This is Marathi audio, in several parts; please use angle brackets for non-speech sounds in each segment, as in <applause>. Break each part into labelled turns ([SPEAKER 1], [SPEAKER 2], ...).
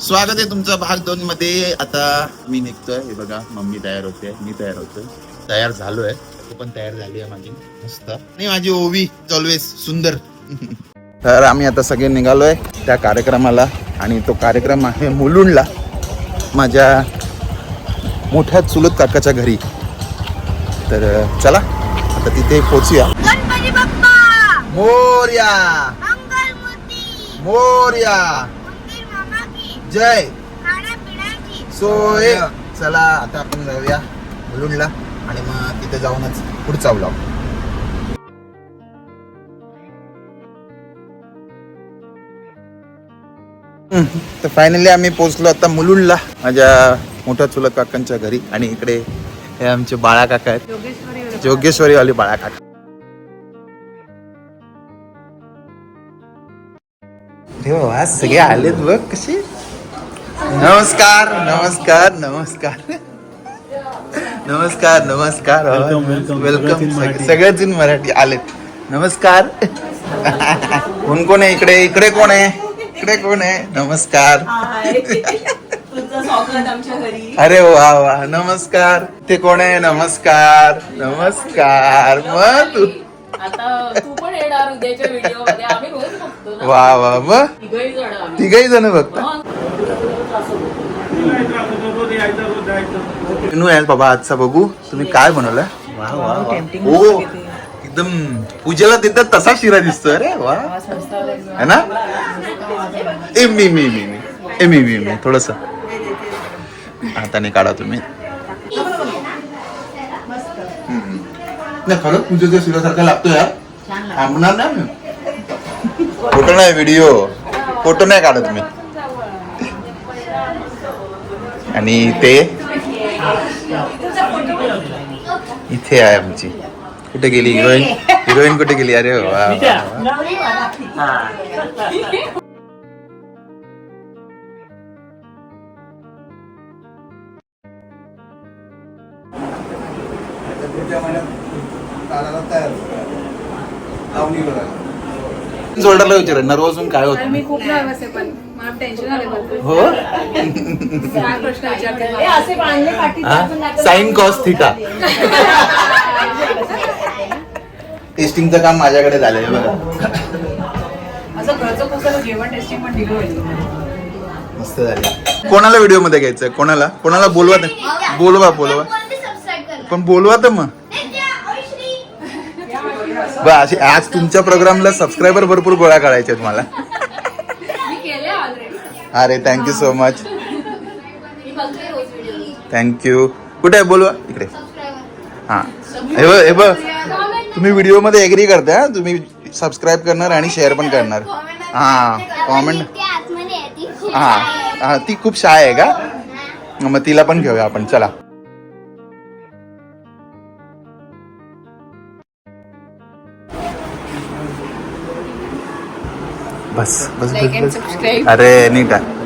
[SPEAKER 1] स्वागत आहे तुमचं भाग दोन मध्ये. आता मी निघतोय. हे बघा मम्मी तयार होते. मी तयार होतोय. तयार झालोय. तू पण तयार झाली आहे माझी. मस्त. आणि माझी ओवी ऑलवेज सुंदर. <laughs> तर आम्ही आता सगळे निघालोय त्या कार्यक्रमाला. आणि तो कार्यक्रम आहे मुलुंडला. माझ्या मोठ्या चुलत काकाच्या घरी. तर चला. आता तिथे पोचूया मोर्या! मोर्या! जय. सोय चला आता आपण जाऊया मुलुंडला आणि मग तिथे जाऊनच पुढचा ब्लॉग तर फायनली आम्ही पोहोचलो आता मुलुंडला माझ्या मोठ्या चुलत काकांच्या घरी आणि इकडे हे आमचे बाळा काका आहेत. जोगेश्वरी वाली बाळा काका. सगळे आलेत बघ कशी नमस्कार नमस्कार नमस्कार. नमस्कार नमस्कार. वेलकम सगळेच इन मराठी. आलेत. नमस्कार. कोण कोण आहे? इकडे इकडे कोण आहे? इकडे कोण आहे? नमस्कार.
[SPEAKER 2] तुझं स्वागत आमच्या घरी.
[SPEAKER 1] अरे वा वा. नमस्कार. ते कोण आहे? नमस्कार. नमस्कार. मग? तू वा वा. मग?
[SPEAKER 2] तिघही जण
[SPEAKER 1] बघता. मेनू आहे बाबा आजचा बघू. तुम्ही काय बनवलं? वा वा. ओ एकदम पूजेला देतात तसा शिरा दिसतोय. अरे वा. है ना? ए मी मी मी मी. ए मी मी मी. थोडस. हाताने काढा तुम्ही. नाही खरंच पूजेच्या शिरासारखा लागतोय यार थांबणार नाही मी. फोटो नाही व्हिडिओ. फोटो नाही काढत मी. आणि ते इथे आहे आमची. कुठे गेली? हिरोईन? हिरोईन कुठे गेली? अरे वा वा. जोल्डरला विचार नर्वस काय होत?
[SPEAKER 3] मी खूप नर्वस आहे पण. मला टेन्शन आले भरपूर.
[SPEAKER 1] हो?
[SPEAKER 3] काय प्रश्न विचारते मला?
[SPEAKER 2] असे बांधले पाठी
[SPEAKER 1] साईन कॉस थिटा टेस्टिंगचं काम माझ्याकडे झालंय बघा.
[SPEAKER 3] असं घरचं कसं जेवण टेस्टिंग पण दिलं होईल
[SPEAKER 1] मस्त झाली कोणाला व्हिडिओमध्ये घ्यायचंय? कोणाला? कोणाला बोलवा ते? बोलवा बोलवा. पण बोलवा तर मग. बा अशी आज तुमच्या प्रोग्रामला सबस्क्रायबर भरपूर गोळा काढायचे आहेत मला. अरे थँक्यू सो मच
[SPEAKER 4] मी बघते रोज व्हिडिओ
[SPEAKER 1] थँक्यू कुठे आहे? बोलवा. इकडे. हां. हे बघ हे बघ. तुम्ही व्हिडिओमध्ये एग्री करता हा? तुम्ही सबस्क्राईब करणार आणि शेअर पण करणार. हां. कॉमेंट हां. हां ती खूप शाय आहे का? मग तिला पण घेऊया आपण. चला. बस बस बस बस अरे नीट आहे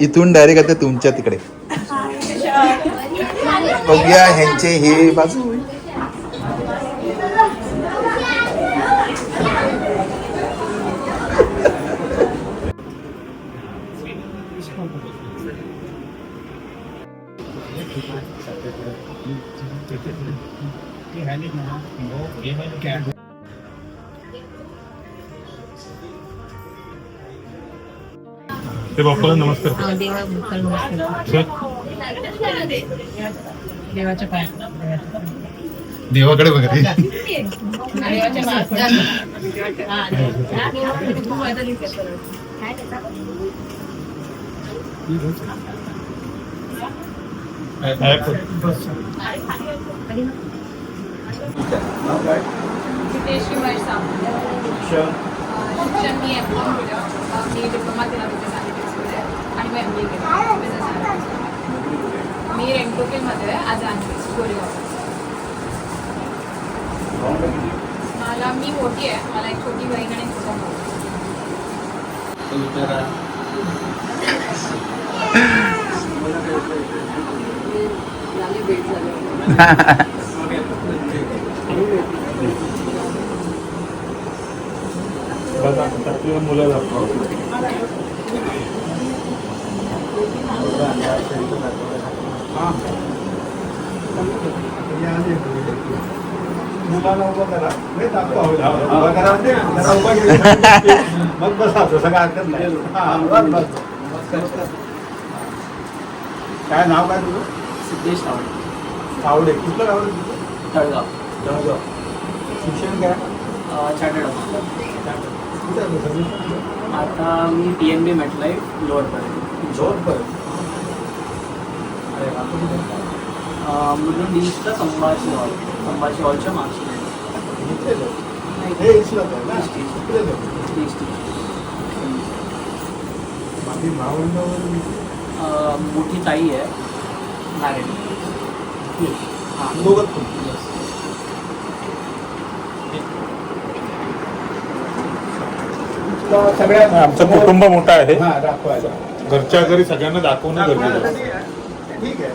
[SPEAKER 1] इथून डायरेक्ट आता तुमच्या तिकडे. बघूया ह्यांचे हे बाजू.
[SPEAKER 5] ते बाप्पाला नमस्कार.
[SPEAKER 2] देवाच्या पाय
[SPEAKER 1] देवाकडे बघते
[SPEAKER 2] देवाच्या
[SPEAKER 5] आहे- आहे पण.
[SPEAKER 3] शिवाय शिक्षण मी एम कॉम केलं मी डिप्लोमा केला बिझनेस अनालिटिक्समध्ये आणि मी एम बी केलं बिझनेस अनालिटिक्समध्ये मी रेंटोकेलमध्ये आहे ॲज अनालिटिक्स गोरेगाव मला मी मोठी आहे मला एक छोटी बहीण आणि एक छोटा भाऊ. <laughs>
[SPEAKER 6] मग बसा काय हरकत नाही. हा. काय नाव काय तुझं?
[SPEAKER 2] सिद्धेश तावडे
[SPEAKER 6] आवडे कुठलं गाव आहे तुझं?
[SPEAKER 2] तळगाव
[SPEAKER 6] जळगाव. शिक्षण काय?
[SPEAKER 2] चार्टर्ड
[SPEAKER 6] कुठे आहे तुझं?
[SPEAKER 2] आता मी पी एन बी म्हटलंय लोअरपर्यंत.
[SPEAKER 6] जोधपर्यंत. अरे वा, कुठे आहे?
[SPEAKER 2] मुलुंड ईस्टला संभाजी हॉल. संभाजी हॉलच्या मागची
[SPEAKER 6] इथे जाऊ. हे इस्लाम आहे ना? इकडे जाऊ.
[SPEAKER 2] ईस्ट
[SPEAKER 6] माझी भावंड
[SPEAKER 2] मोठी ताई आहे. मॅरेड हां.
[SPEAKER 6] दोघं सगळ्या
[SPEAKER 5] आमचं कुटुंब मोठं आहे.
[SPEAKER 6] हा दाखवायला.
[SPEAKER 5] घरच्या घरी सगळ्यांना दाखवणं गरजेचं आहे.
[SPEAKER 6] ठीक आहे.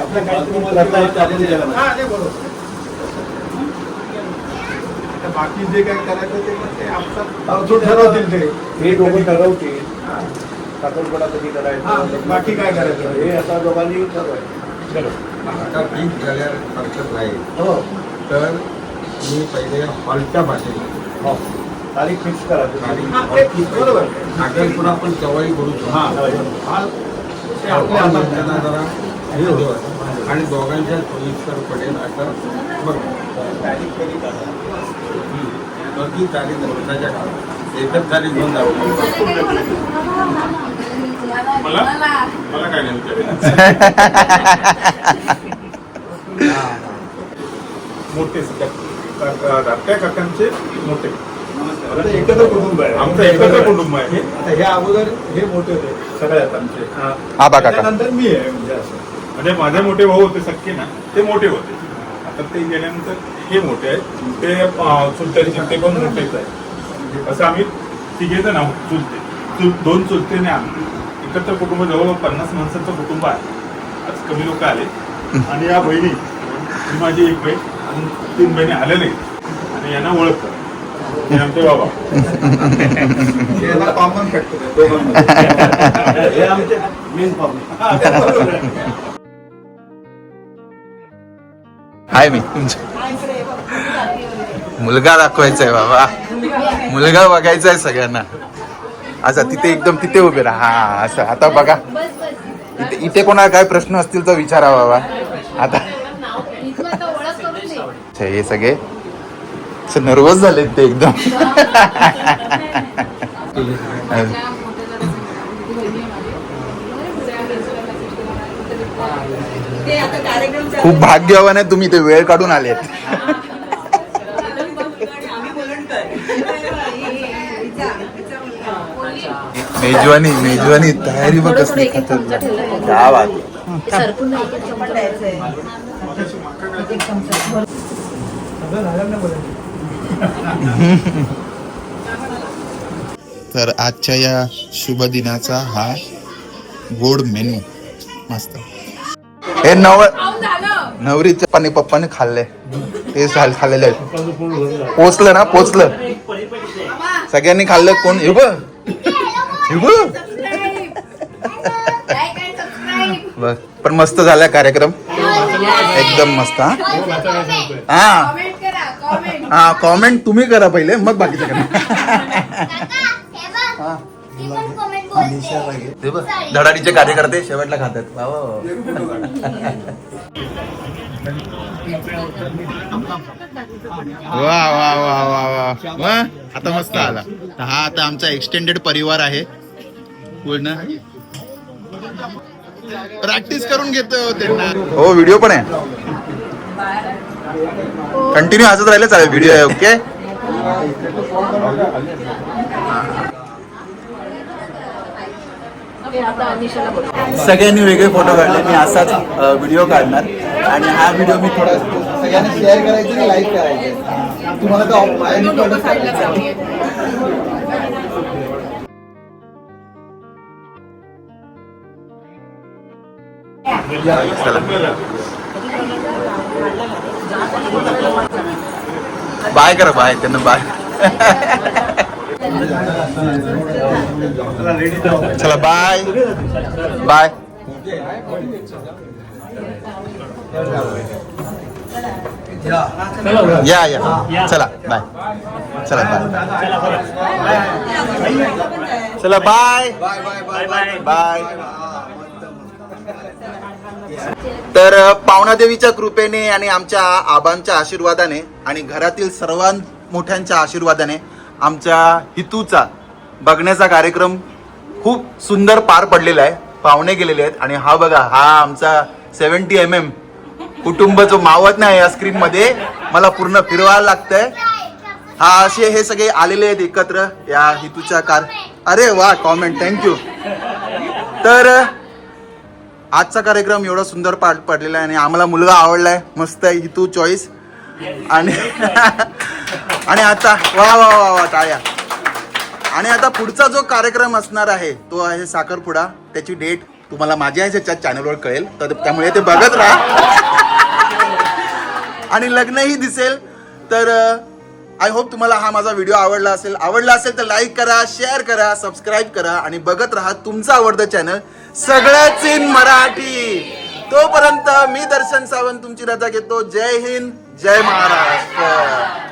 [SPEAKER 6] आपलं काहीतरी प्रथा आहे ते आपण केलं पाहिजे. हा, ते बरोबर. आता बाकी जे काय करायचं ते मग ते आपलं जो ठरवतील ते.
[SPEAKER 7] हे दोघं ठरवतील.
[SPEAKER 6] हा.
[SPEAKER 7] साखरपुडा कधी
[SPEAKER 6] हा,
[SPEAKER 7] करायचा
[SPEAKER 6] बाकी काय करायचं?
[SPEAKER 7] हे आता दोघांनी ठरवायचं
[SPEAKER 5] चलो
[SPEAKER 8] आता ठीक झाल्यासारखंच आहे
[SPEAKER 7] हो.
[SPEAKER 8] तर मी पहिले हॉलच्या भाषेत
[SPEAKER 7] हो. तारीख फिक्स करा तुम्ही.
[SPEAKER 6] हा, ते बरोबर.
[SPEAKER 8] साखरपुडा आपण केव्हाही करू
[SPEAKER 6] हा
[SPEAKER 8] शकतो.
[SPEAKER 6] हा. ते आपल्या
[SPEAKER 8] जरा हे होतं आणि दोघांच्या सोयीस्कर पडेल असं बघ
[SPEAKER 7] तारीख कधी करा
[SPEAKER 8] कधी तारीख? वर्षाच्या काळात. एकच तारीख घेऊन जाऊ.
[SPEAKER 5] मला? मला. काय नाही विचारायचं मोठे धाकट्या काकांचे मोठे.
[SPEAKER 6] आता एकत्र कुटुंब आहे.
[SPEAKER 5] आमचं एकत्र कुटुंब आहे.
[SPEAKER 6] आता हे अगोदर हे मोठे होते सगळ्यात आमचे.
[SPEAKER 1] आबा काका.
[SPEAKER 6] त्याच्यानंतर मी आहे म्हणजे असं.
[SPEAKER 5] म्हणजे माझे मोठे भाऊ होते सख्खे ना ते मोठे होते. आता ते गेल्यानंतर हे मोठे आहेत. ते अं, चुलत्यांचे ते पण मोठेच आहे असं आम्ही तिघे जण आहोत चुलते. चुल दोन चुलते आणि आम्ही. एकत्र कुटुंब जवळ पन्नास माणसाचं कुटुंब आहे. आज कमी लोक आले. आणि या बहिणी ही माझी एक बहीण आणि तीन बहिणी आल्या नाही आणि यांना ओळखतात हे आमचे बाबा.
[SPEAKER 6] याला
[SPEAKER 7] हे आमचे मेन.
[SPEAKER 6] आहे.
[SPEAKER 1] मी मुलगा दाखवायचा आहे बाबा. मुलगा बघायचा आहे सगळ्यांना. असं तिथे एकदम तिथे उभे राहा. हा असं. आता बघा. इथे इथे कोणाला काय प्रश्न असतील तर विचारा बाबा. आता. अच्छा, हे सगळे. नर्वस झालेत ते एकदम. <laughs> खूप भाग्यवान आहे तुम्ही ते वेळ काढून आलेत
[SPEAKER 2] आम्ही बोलणकर
[SPEAKER 1] मेजवानी मेजवानी तयारी बघ कसली खतरनाक. क्या बात तर आजच्या या शुभ दिनाचा हा गोड मेनू मस्त. हे नव नवरीच्या पाणी पप्पाने खाल्ले ते झाल खाल्लेले आहेत पोचलं ना पोचलं. सगळ्यांनी खाल्लं कोण हे बघ. बघ पण मस्त झाला कार्यक्रम. एकदम मस्त हा? हा.
[SPEAKER 4] कमेंट
[SPEAKER 1] हा तुम्ही करा पहिले मग बाकीचं करा.
[SPEAKER 4] हे
[SPEAKER 1] धडाडीचे कार्यकर्ते शेवटला खातात. वा वा वा. वा वा आता मस्त आला. हा आता आमचा एक्सटेंडेड परिवार आहे. पूर्ण. प्रॅक्टिस करून घेतो त्यांना. हो व्हिडिओ पण आहे. कंटिन्यू हसत राहिलं चालेल व्हिडिओ आहे ओके सगळ्यांनी वेगळे फोटो काढले. मी असाच व्हिडिओ काढणार. आणि हा व्हिडिओ मी थोडा सगळ्यांना शेअर करायचा लाईक करायचा. तुम्हाला बाय करा बाय त्यांना बाय <laughs> चला बाय बाय या या चला बाय चला बाय चला बाय बाय तर पावनादेवीच्या पावणादेवीच्या कृपेने आणि आमच्या आबांच्या आशीर्वादाने आणि घरातील सर्वां मोठ्यांच्या आशीर्वादाने आमच्या हितूचा बघण्याचा कार्यक्रम खूप सुंदर पार पडलेला आहे. पाहुणे गेलेले आहेत आणि हा बघा हा आमचा सेवन्टी एम एम कुटुंब जो मावत नाही या स्क्रीन मध्ये. मला पूर्ण फिरवायला लागतंय. हा असे हे सगळे आलेले आहेत एकत्र या हितूच्या कार अरे वा कॉमेंट थँक्यू तर आजचा कार्यक्रम एवढा सुंदर पार पडलेला आहे आणि आम्हाला मुलगा आवडलाय. मस्त आहे हितू चॉईस आणि <laughs> आणि आता वा वा वा वा टाळ्या. आणि आता पुढचा जो कार्यक्रम असणार आहे तो आहे साखरपुडा. त्याची डेट तुम्हाला माझ्या ह्याच्या चॅनलवर कळेल. तर त्यामुळे ते बघत राहा. <laughs> आणि लग्नही दिसेल. तर आय होप तुम्हाला हा माझा व्हिडिओ आवडला असेल. आवडला असेल तर लाईक करा शेअर करा सबस्क्राईब करा आणि बघत राहा तुमचं आवडतं चॅनल सगळ्याच इन मराठी. तोपर्यंत मी दर्शन सावंत तुमची रजा घेतो. जय हिंद. जय महाराष्ट्र